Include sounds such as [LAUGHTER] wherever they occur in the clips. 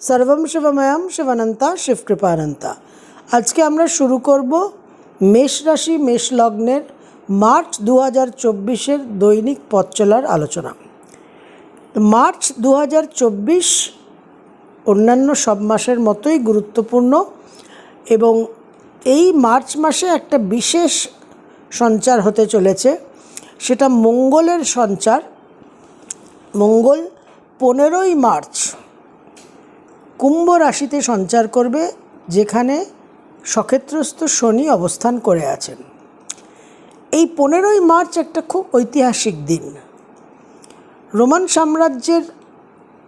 সর্বম শিবময়ম শিবানন্তা শিবকৃপানন্তা। আজকে আমরা শুরু করব মেষ রাশি, মেষ লগ্নের মার্চ দু হাজার চব্বিশের দৈনিক পথ চলার আলোচনা। মার্চ দু হাজার চব্বিশ অন্যান্য সব মাসের মতোই গুরুত্বপূর্ণ এবং এই মার্চ মাসে একটা বিশেষ সঞ্চার হতে চলেছে। সেটা মঙ্গলের সঞ্চার। মঙ্গল পনেরোই মার্চ কুম্ভ রাশিতে সঞ্চার করবে, যেখানে সক্ষেত্রস্থ শনি অবস্থান করে আছেন। এই পনেরোই মার্চ একটা খুব ঐতিহাসিক দিন। রোমান সাম্রাজ্যের,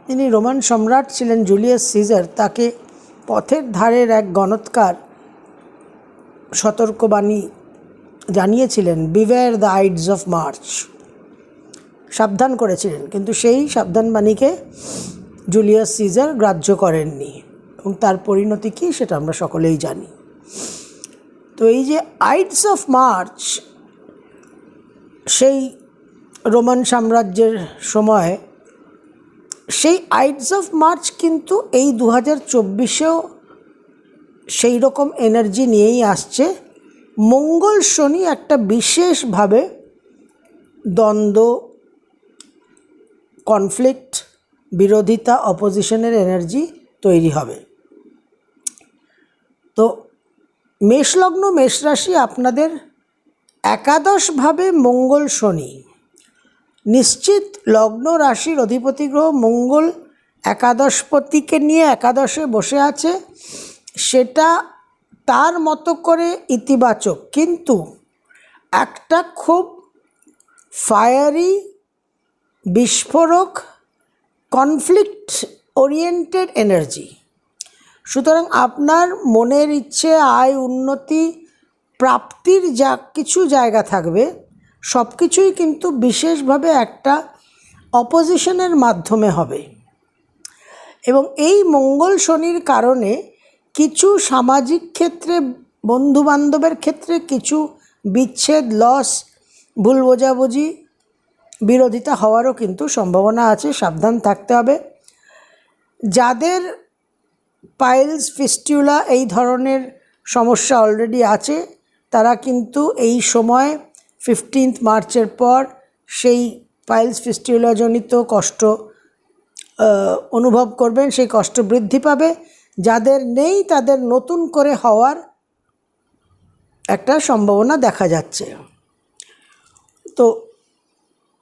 যিনি রোমান সম্রাট ছিলেন জুলিয়াস সিজার, তাকে পথের ধারের এক গণৎকার সতর্কবাণী জানিয়েছিলেন beware the ides of March সাবধান করেছিলেন, কিন্তু সেই সাবধানবাণীকে জুলিয়াস সিজার গ্রাহ্য করেননি এবং তার পরিণতি কী সেটা আমরা সকলেই জানি। তো এই যে আইটস অফ মার্চ, সেই রোমান সাম্রাজ্যের সময়, সেই আইটস অফ মার্চ কিন্তু এই দু হাজার চব্বিশেও সেই রকম এনার্জি নিয়েই আসছে। মঙ্গল শনি একটা বিশেষভাবে দ্বন্দ্ব, কনফ্লিক্ট বিরোধিতা অপোজিশনের এনার্জি তৈরি হবে। তো মেষলগ্ন মেষ রাশি আপনাদের একাদশভাবে মঙ্গল শনি। নিশ্চিত লগ্ন রাশির অধিপতি গ্রহ মঙ্গল একাদশপতিকে নিয়ে একাদশে বসে আছে। সেটা তার মতো করে ইতিবাচক, কিন্তু একটা খুব ফায়ারি বিস্ফোরক কনফ্লিক্ট ওরিয়েন্টেড এনার্জি সুতরাং আপনার মনের ইচ্ছে, আয়, উন্নতি, প্রাপ্তির যা কিছু জায়গা থাকবে সব কিছুই কিন্তু বিশেষভাবে একটা অপোজিশনের মাধ্যমে হবে। এবং এই মঙ্গল শনির কারণে কিছু সামাজিক ক্ষেত্রে, বন্ধুবান্ধবের ক্ষেত্রে কিছু বিচ্ছেদ লস ভুল বোঝাবুঝি বিরোধিতা হওয়ারও কিন্তু সম্ভাবনা আছে, সাবধান থাকতে হবে। যাদের পাইলস ফিস্টিউলা এই ধরনের সমস্যা অলরেডি আছে, তারা কিন্তু এই সময় ফিফটিন্থ মার্চের পর সেই পাইলস ফিস্টিউলাজনিত কষ্ট অনুভব করবেন, সেই কষ্ট বৃদ্ধি পাবে। যাদের নেই, তাদের নতুন করে হওয়ার একটা সম্ভাবনা দেখা যাচ্ছে। তো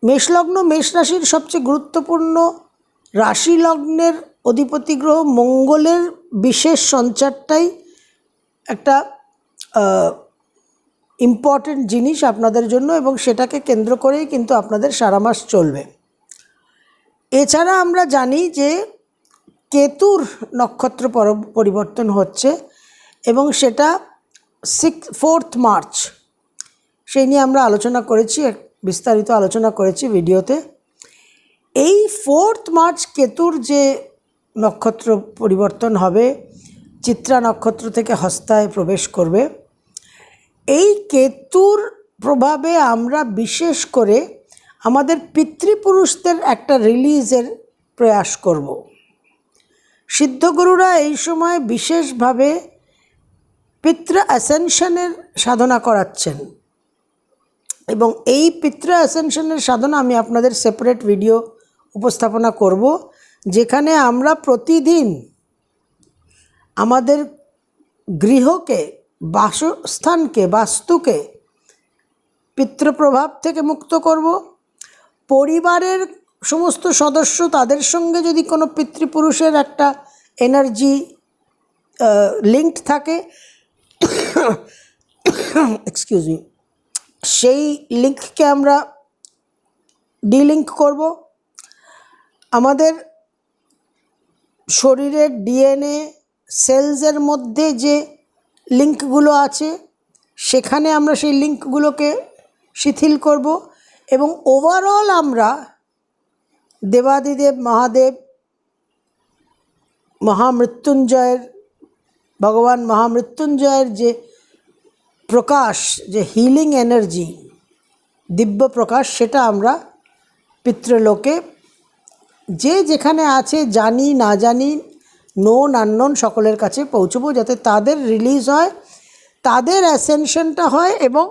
মেষলগ্ন মেষ রাশির সবচেয়ে গুরুত্বপূর্ণ রাশি লগ্নের অধিপতি গ্রহ মঙ্গলের বিশেষ সঞ্চারটাই একটা ইম্পর্টেন্ট জিনিস আপনাদের জন্য এবং সেটাকে কেন্দ্র করেই কিন্তু আপনাদের সারা মাস চলবে। এছাড়া আমরা জানি যে কেতুর নক্ষত্র পর- পরিবর্তন হচ্ছে এবং সেটা সিক্স ফোর্থ মার্চ সেই নিয়ে আমরা আলোচনা করেছি বিস্তারিত আলোচনা করেছি ভিডিওতে। এই ফোর্থ মার্চ কেতুর যে নক্ষত্র পরিবর্তন হবে, চিত্রা নক্ষত্র থেকে হস্তায় প্রবেশ করবে, এই কেতুর প্রভাবে আমরা বিশেষ করে আমাদের পিতৃপুরুষদের একটা রিলিজের প্রয়াস করব। সিদ্ধগুরুরা এই সময় বিশেষভাবে পিতৃ অ্যাসেনশনের সাধনা করাচ্ছেন। এবং এই পিতৃ অ্যাসেনশনের সাধনা আমি আপনাদের সেপারেট ভিডিও উপস্থাপনা করব, যেখানে আমরা প্রতিদিন আমাদের গৃহকে, বাসস্থানকে, বাস্তুকে পিতৃপ্রভাব থেকে মুক্ত করব। পরিবারের সমস্ত সদস্য তাদের সঙ্গে যদি কোনো পিতৃপুরুষের একটা এনার্জি লিঙ্কড থাকে [COUGHS] এক্সকিউজ মি সেই লিঙ্ককে আমরা ডিলিঙ্ক করব। আমাদের শরীরের ডিএনএ সেলসের মধ্যে যে লিঙ্কগুলো আছে, সেখানে আমরা সেই লিঙ্কগুলোকে শিথিল করব এবং ওভারঅল আমরা দেবাদিদেব, মহাদেব, মহামৃত্যুঞ্জয়ের, ভগবান মহামৃত্যুঞ্জয়ের যে প্রকাশ, যে হিলিং এনার্জি দিব্য প্রকাশ, সেটা আমরা পিতৃলোকে, যে যেখানে আছে, জানি, না জানি নোন আননোন সকলের কাছে পৌঁছবো, যাতে তাদের রিলিজ হয়, তাদের অ্যাসেনশনটা হয় এবং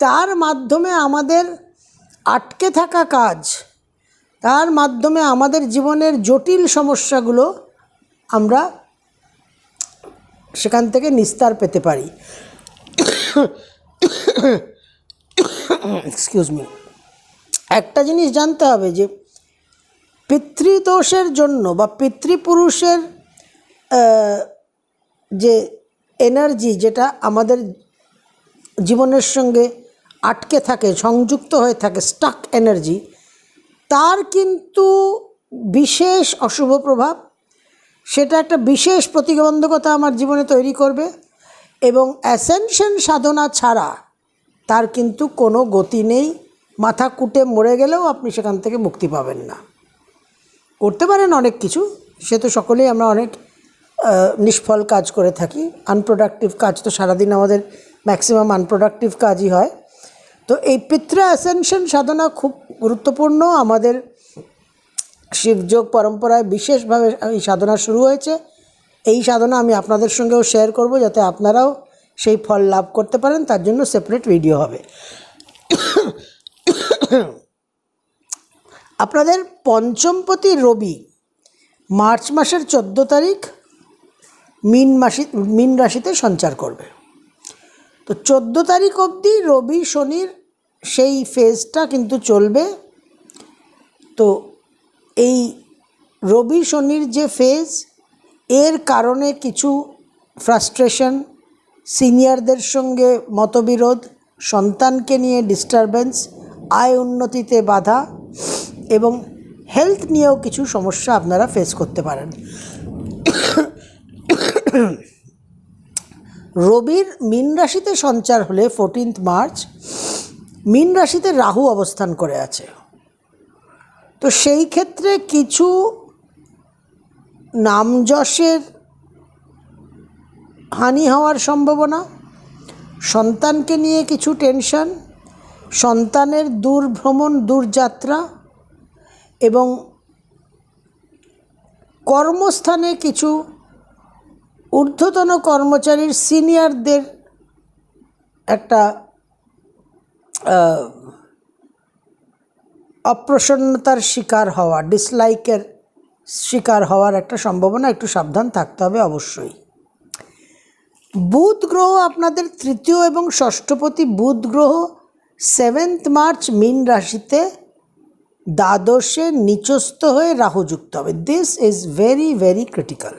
তার মাধ্যমে আমাদের আটকে থাকা কাজ, তার মাধ্যমে আমাদের জীবনের জটিল সমস্যাগুলো আমরা সেখান থেকে নিস্তার পেতে পারি। [COUGHS] এক্সকিউজ মি একটা জিনিস জানতে হবে যে, পিতৃদোষের জন্য বা পিতৃপুরুষের যে এনার্জি যেটা আমাদের জীবনের সঙ্গে আটকে থাকে, সংযুক্ত হয়ে থাকে স্টাক এনার্জি তার কিন্তু বিশেষ অশুভ প্রভাব, সেটা একটা বিশেষ প্রতিবন্ধকতা আমার জীবনে তৈরি করবে। এবং অ্যাসেনশন সাধনা ছাড়া তার কিন্তু কোনো গতি নেই। মাথা কুটে মরে গেলেও আপনি সেখান থেকে মুক্তি পাবেন না। করতে পারেন অনেক কিছু। সে তো সকলেই আমরা অনেক নিষ্ফল কাজ করে থাকি। আনপ্রোডাক্টিভ কাজ তো সারাদিন আমাদের ম্যাক্সিমাম আনপ্রোডাক্টিভ কাজই হয়। তো এই পিতৃ অ্যাসেনশন সাধনা খুব গুরুত্বপূর্ণ। আমাদের শিবযোগ পরম্পরায় বিশেষভাবে এই সাধনা শুরু হয়েছে। এই সাধনা আমি আপনাদের সঙ্গেও শেয়ার করব যাতে আপনারাও সেই ফল লাভ করতে পারেন, তার জন্য সেপারেট ভিডিও হবে। আপনাদের পঞ্চমপতি রবি, মার্চ মাসের চোদ্দ তারিখ, মিন মাসি, মিন রাশিতে সঞ্চার করবে। তো চোদ্দ তারিখ অবধি রবি শনির সেই ফেজটা কিন্তু চলবে। তো এই রবি শনির যে ফেজ এর কারণে কিছু ফ্রাস্ট্রেশন, সিনিয়রদের সঙ্গে মতবিরোধ, সন্তানকে নিয়ে ডিস্টারবেন্স, আয় উন্নতিতে বাধা এবং হেলথ নিয়েও কিছু সমস্যা আপনারা ফেস করতে পারেন। রবির মীন রাশিতে সঞ্চার হলে ফোরটিন্থ মার্চ মীন রাশিতে রাহু অবস্থান করে আছে। তো সেই ক্ষেত্রে কিছু নামযশের হানি হওয়ার সম্ভাবনা, সন্তানকে নিয়ে কিছু টেনশন, সন্তানের দূর ভ্রমণ দূরযাত্রা এবং কর্মস্থানে কিছু ঊর্ধ্বতন কর্মচারীর সিনিয়রদের একটা অপ্রসন্নতার শিকার হওয়া ডিসলাইকের শিকার হওয়ার একটা সম্ভাবনা, একটু সাবধান থাকতে হবে অবশ্যই। বুধ গ্রহ আপনাদের তৃতীয় এবং ষষ্ঠপতি বুধ গ্রহ সেভেন্থ মার্চ মীন রাশিতে দ্বাদশে নিচস্থ হয়ে রাহু যুক্ত হবে। This is very very critical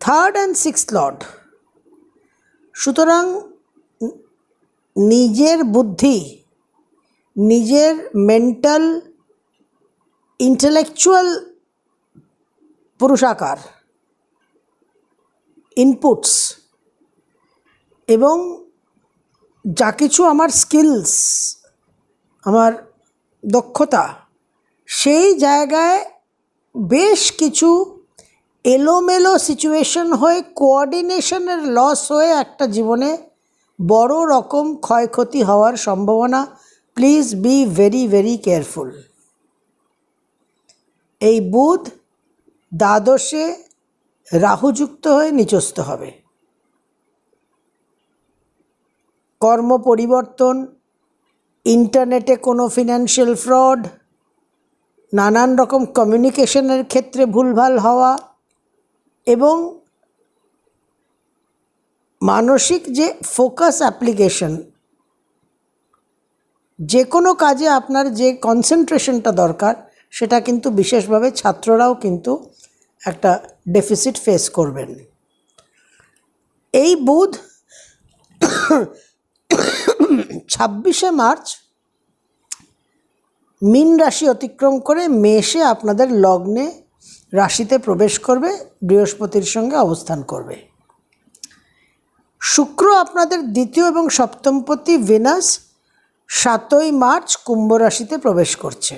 third and six lord সুতরাং নিজের বুদ্ধি, নিজের মেন্টাল ইন্টেলেকচুয়াল পুরুষাকার ইনপুটস এবং যা কিছু আমার স্কিলস আমার দক্ষতা, সেই জায়গায় বেশ কিছু এলোমেলো সিচুয়েশন হয়ে কোঅর্ডিনেশনের লস হয়ে একটা জীবনে বড় রকম ক্ষয়ক্ষতি হওয়ার সম্ভাবনা। Please be very very careful এই বুধ দ্বাদশে রাহুযুক্ত হয়ে নিচস্থ হবে। কর্ম পরিবর্তন, ইন্টারনেটে কোনো ফিনান্সিয়াল ফ্রড নানান রকম কমিউনিকেশনের ক্ষেত্রে ভুলভাল হওয়া এবং মানসিক যে ফোকাস অ্যাপ্লিকেশন যে কোনো কাজে আপনার যে কনসেন্ট্রেশনটা দরকার সেটা কিন্তু বিশেষভাবে ছাত্ররাও কিন্তু একটা ডেফিসিট ফেস করবেন। এই বুধ ছাব্বিশে মার্চ মিন রাশি অতিক্রম করে মেষে আপনাদের লগ্নে রাশিতে প্রবেশ করবে, বৃহস্পতির সঙ্গে অবস্থান করবে। শুক্র আপনাদের দ্বিতীয় এবং সপ্তমপতি, ভেনাস সাতই মার্চ কুম্ভ রাশিতে প্রবেশ করছে।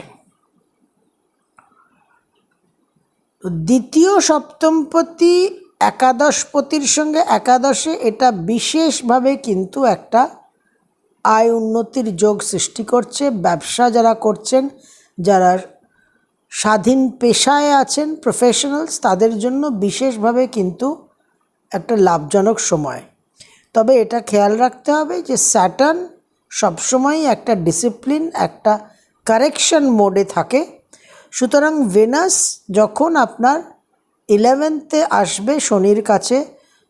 দ্বিতীয় সপ্তমপতি একাদশপতির সঙ্গে একাদশে এটা বিশেষভাবে কিন্তু একটা আয় উন্নতির যোগ সৃষ্টি করছে। ব্যবসা যারা করছেন, যারা স্বাধীন পেশায় আছেন প্রফেশনালস তাদের জন্য বিশেষভাবে কিন্তু একটা লাভজনক সময়। তবে এটা খেয়াল রাখতে হবে যে স্যাটার্ন সবসময়ই একটা ডিসিপ্লিন একটা কারেকশন মোডে থাকে। সুতরাং ভেনাস যখন আপনার ইলেভেন্থে আসবে শনির কাছে,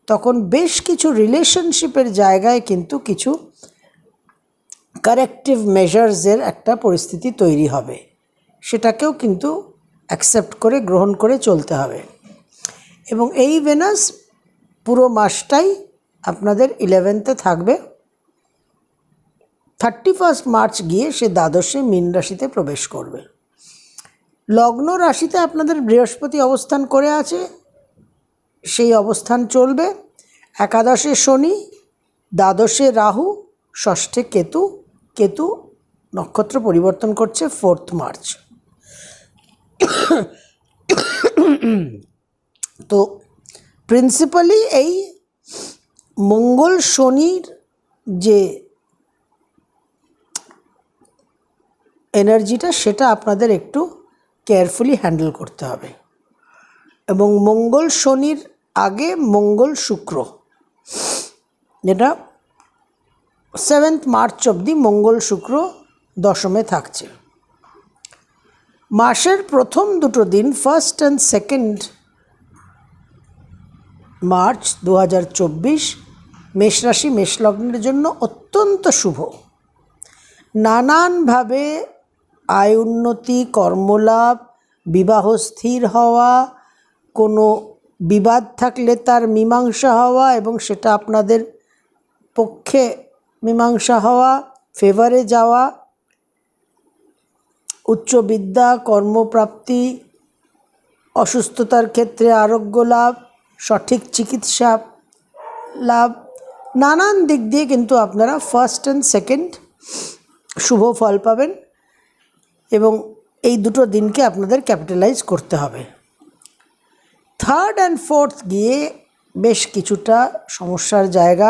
তখন বেশ কিছু রিলেশনশিপের জায়গায় কিন্তু কিছু কারেক্টিভ মেজার্সের একটা পরিস্থিতি তৈরি হবে। সেটাকেও কিন্তু অ্যাকসেপ্ট করে, গ্রহণ করে চলতে হবে। এবং এই ভেনাস পুরো মাসটাই আপনাদের ইলেভেন্থে থাকবে। থার্টি ফার্স্ট মার্চ গিয়ে সে দ্বাদশে মীন রাশিতে প্রবেশ করবে। লগ্ন রাশিতে আপনাদের বৃহস্পতি অবস্থান করে আছে, সেই অবস্থান চলবে। একাদশে শনি, দ্বাদশে রাহু, ষষ্ঠে কেতু কেতু নক্ষত্র পরিবর্তন করছে ফোর্থ মার্চ। তো প্রিন্সিপালি এই মঙ্গল শনির যে এনার্জিটা, সেটা আপনাদের একটু কেয়ারফুলি হ্যান্ডেল করতে হবে। এবং মঙ্গল শনির আগে মঙ্গল শুক্র, যেটা সেভেন্থ মার্চ অবধি মঙ্গল শুক্র দশমে থাকছে। মাসের প্রথম দুটো দিন ফার্স্ট অ্যান্ড সেকেন্ড মার্চ দু হাজার চব্বিশ মেষরাশি মেষলগ্নের জন্য অত্যন্ত শুভ। নানানভাবে আয় উন্নতি, কর্মলাভ, বিবাহ স্থির হওয়া, কোনো বিবাদ থাকলে তার মীমাংসা হওয়া এবং সেটা আপনাদের পক্ষে মীমাংসা হওয়া ফেভারে যাওয়া, উচ্চ বিদ্যা, কর্মপ্রাপ্তি, অসুস্থতার ক্ষেত্রে আরোগ্য লাভ, সঠিক চিকিৎসা লাভ, নানান দিক দিয়ে কিন্তু আপনারা ফার্স্ট অ্যান্ড সেকেন্ড শুভ ফল পাবেন। এবং এই দুটো দিনকে আপনাদের ক্যাপিটালাইজ করতে হবে। থার্ড অ্যান্ড ফোর্থ গিয়ে বেশ কিছুটা সমস্যার জায়গা।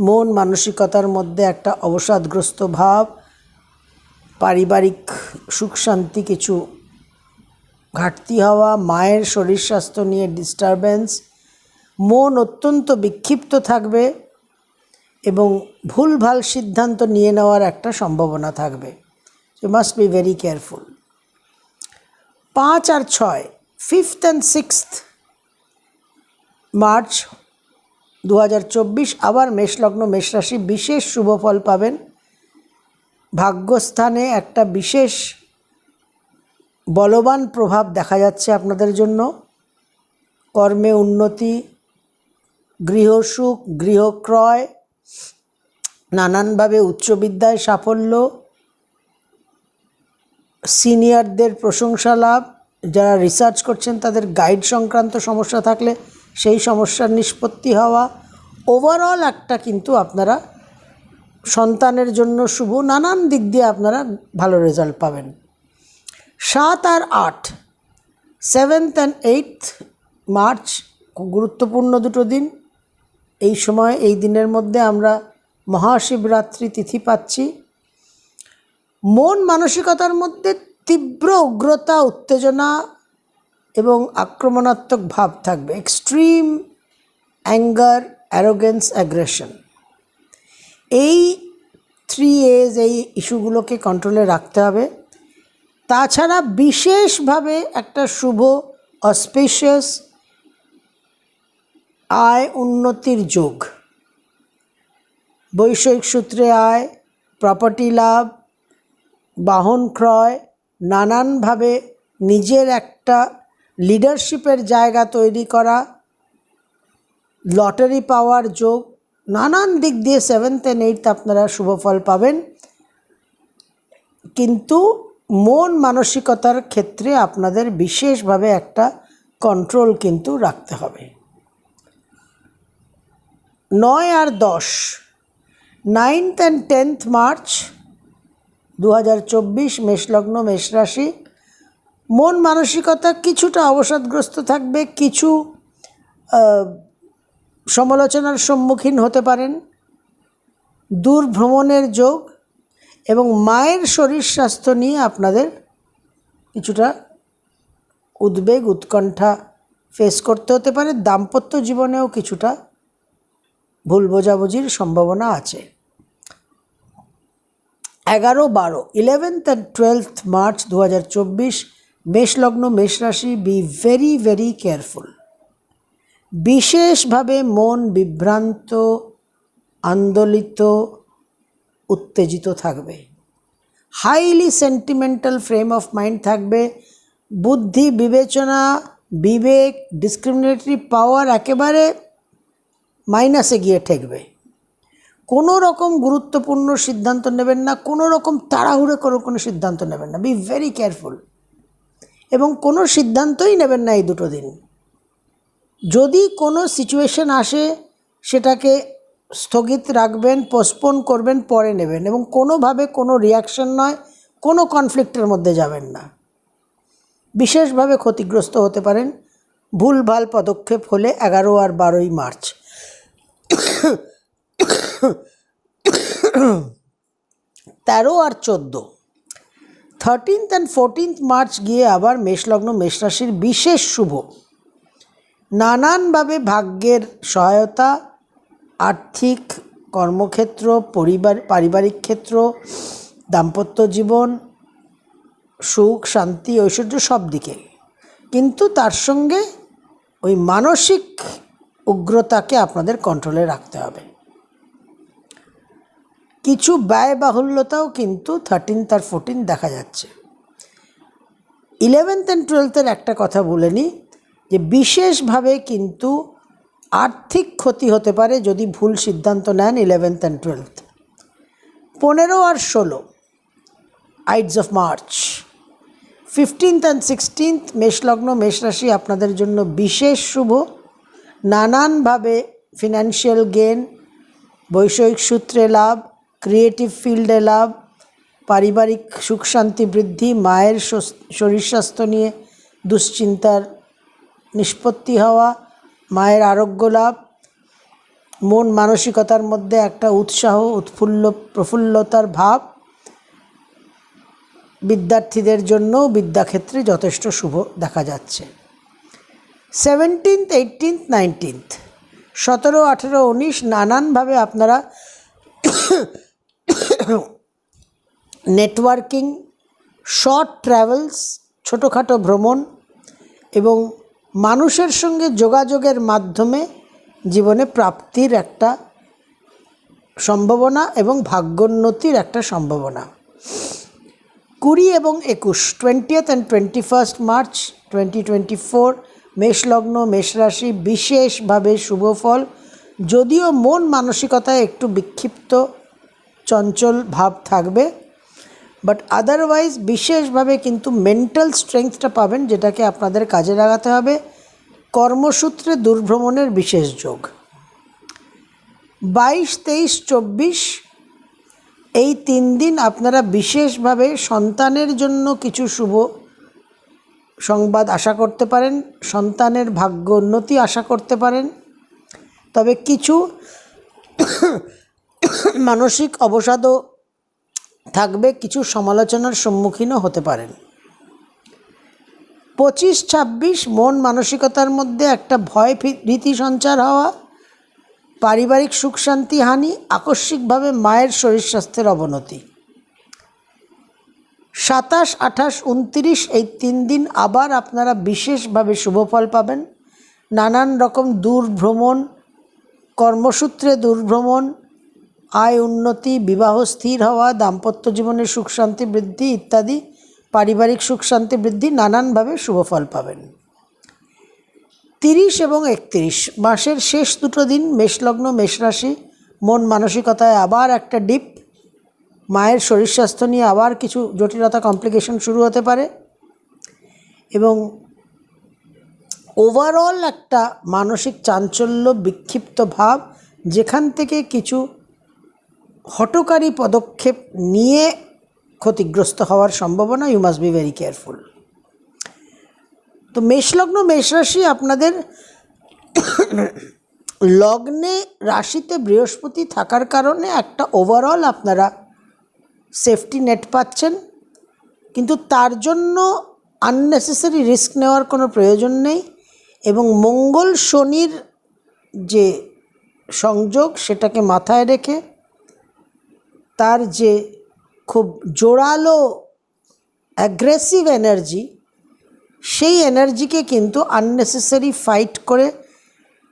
মন মানসিকতার মধ্যে একটা অবসাদগ্রস্ত ভাব। পারিবারিক সুখ শান্তি কিছু ঘাটতি হওয়া। মায়ের শরীর স্বাস্থ্য নিয়ে ডিস্টারবেন্স মন অত্যন্ত বিক্ষিপ্ত থাকবে এবং ভুলভাল সিদ্ধান্ত নিয়ে নেওয়ার একটা সম্ভাবনা থাকবে। You must be very careful পাঁচ আর ছয় ফিফথ অ্যান্ড সিক্সথ মার্চ দু হাজার চব্বিশ আবার মেষলগ্ন মেষরাশি বিশেষ শুভ ফল পাবেন। ভাগ্যস্থানে একটা বিশেষ বলবান প্রভাব দেখা যাচ্ছে আপনাদের জন্য। কর্মে উন্নতি গৃহসুখ গৃহক্রয় নানানভাবে উচ্চবিদ্যায় সাফল্য। সিনিয়রদের প্রশংসা লাভ, যারা রিসার্চ করছেন তাদের গাইড সংক্রান্ত সমস্যা থাকলে সেই সমস্যার নিষ্পত্তি হওয়া ওভারঅল একটা কিন্তু আপনারা সন্তানের জন্য শুভ নানান দিক দিয়ে আপনারা ভালো রেজাল্ট পাবেন। সাত আর আট সেভেন্থ অ্যান্ড এইথ মার্চ গুরুত্বপূর্ণ দুটো দিন। এই সময়, এই দিনের মধ্যে আমরা মহাশিবরাত্রি তিথি পাচ্ছি। মন মানসিকতার মধ্যে তীব্র উগ্রতা, উত্তেজনা এবং আক্রমণাত্মক ভাব থাকবে। এক্সট্রিম অ্যাঙ্গার অ্যারোগেন্স অ্যাগ্রেশন এই থ্রি এজ এই ইস্যুগুলোকে কন্ট্রোলে রাখতে হবে। তাছাড়া বিশেষভাবে একটা শুভ অসপিশিয়াস আয় উন্নতির যোগ। বৈষয়িক সূত্রে আয় প্রপার্টি লাভ বাহন ক্রয়, নানানভাবে নিজের একটা লিডারশিপের জায়গা তৈরি করা, লটারি পাওয়ার যোগ, নানান দিক দিয়ে সেভেন্থ অ্যান্ড এইথ আপনারা শুভ ফল পাবেন। কিন্তু মন মানসিকতার ক্ষেত্রে আপনাদের বিশেষভাবে একটা কন্ট্রোল কিন্তু রাখতে হবে। নয় আর দশ নাইনথ অ্যান্ড টেন্থ মার্চ দু হাজার চব্বিশ মেষলগ্ন মেষরাশি। মন মানসিকতা কিছুটা অবসাদগ্রস্ত থাকবে, কিছু সমালোচনার সম্মুখীন হতে পারেন। দূর ভ্রমণের যোগ এবং মায়ের শরীর স্বাস্থ্য নিয়ে আপনাদের কিছুটা উদ্বেগ, উৎকণ্ঠা ফেস করতে হতে পারে। দাম্পত্য জীবনেও কিছুটা ভুল বোঝাবুঝির সম্ভাবনা আছে। এগারো, বারো ইলেভেন্থ অ্যান্ড টুয়েলথ মার্চ দু হাজার চব্বিশ, মেষলগ্ন, মেষরাশি বি ভেরি ভেরি কেয়ারফুল বিশেষভাবে মন বিভ্রান্ত, আন্দোলিত, উত্তেজিত থাকবে। Highly sentimental frame of mind থাকবে। বুদ্ধি, বিবেচনা, বিবেক ডিসক্রিমিনেটরি পাওয়ার একেবারে মাইনাসে গিয়ে ঠেকবে। কোনো রকম গুরুত্বপূর্ণ সিদ্ধান্ত নেবেন না, কোনো রকম তাড়াহুড়ো করে কোনো সিদ্ধান্ত নেবেন না। বি ভেরি কেয়ারফুল এবং কোনো সিদ্ধান্তই নেবেন না এই দুটো দিন। যদি কোনো সিচুয়েশন আসে, সেটাকে স্থগিত রাখবেন পোস্টপোন করবেন, পরে নেবেন এবং কোনোভাবে কোনো রিয়াকশন নয়, কোনো কনফ্লিক্টের মধ্যে যাবেন না। বিশেষভাবে ক্ষতিগ্রস্ত হতে পারেন। ভুলভাল পদক্ষেপ হলে এগারো আর বারোই মার্চ। তেরো আর চোদ্দ। থার্টিনথ অ্যান্ড ফোরটিন্থ মার্চ গিয়ে আবার মেষলগ্ন মেষরাশির বিশেষ শুভ। নানানভাবে ভাগ্যের সহায়তা, আর্থিক কর্মক্ষেত্র, পরিবার, পারিবারিক ক্ষেত্র, দাম্পত্য জীবন, সুখ, শান্তি, ঐশ্বর্য সব দিকে। কিন্তু তার সঙ্গে ওই মানসিক উগ্রতাকে আপনাদের কন্ট্রোলে রাখতে হবে। কিছু ব্যয়বাহুল্যতাও কিন্তু থার্টিনথ আর ফোরটিন দেখা যাচ্ছে। ইলেভেন্থ অ্যান্ড টুয়েলথের একটা কথা বলে নিই যে বিশেষভাবে কিন্তু আর্থিক ক্ষতি হতে পারে যদি ভুল সিদ্ধান্ত নেন ইলেভেন্থ অ্যান্ড টুয়েলথ পনেরো আর ষোলো ides of March fifteenth and sixteenth মেষলগ্ন, মেষরাশি আপনাদের জন্য বিশেষ শুভ। নানানভাবে ফিনান্সিয়াল গেন বৈষয়িক সূত্রে লাভ ক্রিয়েটিভ ফিল্ডে লাভ, পারিবারিক সুখ শান্তি বৃদ্ধি, মায়ের শরীর স্বাস্থ্য নিয়ে দুশ্চিন্তার নিষ্পত্তি হওয়া, মায়ের আরোগ্য লাভ, মন মানসিকতার মধ্যে একটা উৎসাহ, উৎফুল্ল, প্রফুল্লতার ভাব। বিদ্যার্থীদের জন্য বিদ্যাক্ষেত্রে যথেষ্ট শুভ দেখা যাচ্ছে। সেভেন্টিন্থ এইটিনথ নাইনটিন্থ সতেরো, আঠেরো, উনিশ নানানভাবে আপনারা নেটওয়ার্কিং শর্ট ট্রাভেলস ছোটোখাটো ভ্রমণ এবং মানুষের সঙ্গে যোগাযোগের মাধ্যমে জীবনে প্রাপ্তির একটা সম্ভাবনা এবং ভাগ্যোন্নতির একটা সম্ভাবনা। কুড়ি এবং একুশ twentieth and twenty first March twenty twenty four মেষলগ্ন, মেষরাশি, বিশেষভাবে শুভ ফল। যদিও মন মানসিকতায় একটু বিক্ষিপ্ত চঞ্চল ভাব থাকবে। বাট আদারওয়াইজ বিশেষভাবে কিন্তু মেন্টাল স্ট্রেংথটা পাবেন, যেটাকে আপনাদের কাজে লাগাতে হবে। কর্মসূত্রে দুর্ভ্রমণের বিশেষ যোগ। বাইশ, তেইশ, চব্বিশ, এই তিন দিন আপনারা বিশেষভাবে সন্তানের জন্য কিছু শুভ সংবাদ আশা করতে পারেন, সন্তানের ভাগ্য উন্নতি আশা করতে পারেন। তবে কিছু মানসিক অবসাদও থাকবে, কিছু সমালোচনার সম্মুখীনও হতে পারেন। পঁচিশ, ছাব্বিশ, মন মানসিকতার মধ্যে একটা ভয় ভীতি সঞ্চার হওয়া, পারিবারিক সুখ শান্তি হানি, আকস্মিকভাবে মায়ের শরীর স্বাস্থ্যের অবনতি। সাতাশ, আঠাশ, উনত্রিশ, এই তিন দিন আবার আপনারা বিশেষভাবে শুভফল পাবেন। নানান রকম দূর ভ্রমণ কর্মসূত্রে দূরভ্রমণ আয়, উন্নতি, বিবাহ, স্থির হওয়া, দাম্পত্য জীবনের সুখ, শান্তি, বৃদ্ধি ইত্যাদি পারিবারিক সুখ, শান্তি, বৃদ্ধি নানানভাবে শুভফল পাবেন। তিরিশ এবং একত্রিশ, মাসের শেষ দুটো দিন, মেষলগ্ন, মেষরাশি, মন মানসিকতায় আবার একটা ডিপ, মায়ের শরীর স্বাস্থ্য নিয়ে আবার কিছু জটিলতা, কমপ্লিকেশন শুরু হতে পারে এবং ওভারঅল একটা মানসিক চাঞ্চল্য, বিক্ষিপ্ত ভাব, যেখান থেকে কিছু হটকারী পদক্ষেপ নিয়ে ক্ষতিগ্রস্ত হওয়ার সম্ভাবনা you must be very careful তো মেষলগ্ন, মেষরাশি আপনাদের [COUGHS] লগ্নে রাশিতে বৃহস্পতি থাকার কারণে একটা ওভারঅল আপনারা সেফটি নেট পাচ্ছেন, কিন্তু তার জন্য আননেসেসারি রিস্ক নেওয়ার কোনো প্রয়োজন নেই এবং মঙ্গল শনির যে সংযোগ সেটাকে মাথায় রেখে তার যে খুব জোরালো অ্যাগ্রেসিভ এনার্জি সেই এনার্জিকে কিন্তু আননেসেসারি ফাইট করে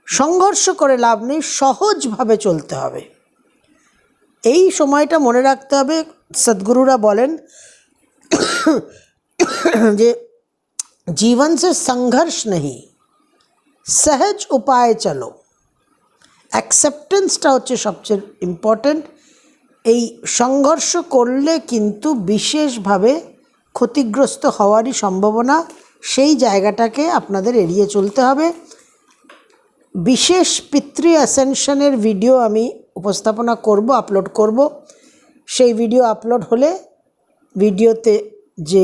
সংঘর্ষ করে লাভ নেই সহজভাবে চলতে হবে এই সময়টা মনে রাখতে হবে সদ্গুরুরা বলেন [COUGHS] যে जीवन से संघर्ष नहीं সহজ উপায়ে চলো অ্যাকসেপ্টেন্সটা হচ্ছে সবচেয়ে ইম্পর্ট্যান্ট এই সংঘর্ষ করলে কিন্তু বিশেষভাবে ক্ষতিগ্রস্ত হওয়ারই সম্ভাবনা সেই জায়গাটাকে আপনাদের এড়িয়ে চলতে হবে। বিশেষ পিতৃ অ্যাসেনশনের ভিডিও আমি উপস্থাপনা করব, আপলোড করব। সেই ভিডিও আপলোড হলে ভিডিওতে যে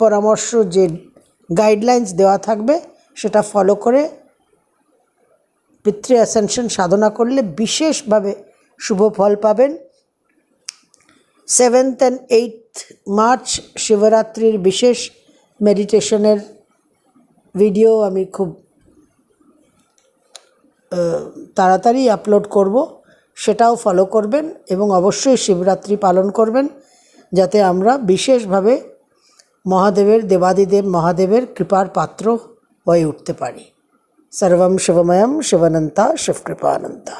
পরামর্শ, যে গাইডলাইন্স দেওয়া থাকবে, সেটা ফলো করে পিতৃ অ্যাসেনশন সাধনা করলে বিশেষভাবে শুভ ফল পাবেন। সেভেন্থ অ্যান্ড এইট মার্চ শিবরাত্রির বিশেষ মেডিটেশনের ভিডিও আমি খুব তাড়াতাড়ি আপলোড করব। সেটাও ফলো করবেন এবং অবশ্যই শিবরাত্রি পালন করবেন, যাতে আমরা বিশেষভাবে মহাদেবের, দেবাদিদেব মহাদেবের কৃপার পাত্র হয়ে উঠতে পারি। সর্বম শিবময়ম শিবানন্তা শিবকৃপানন্তা।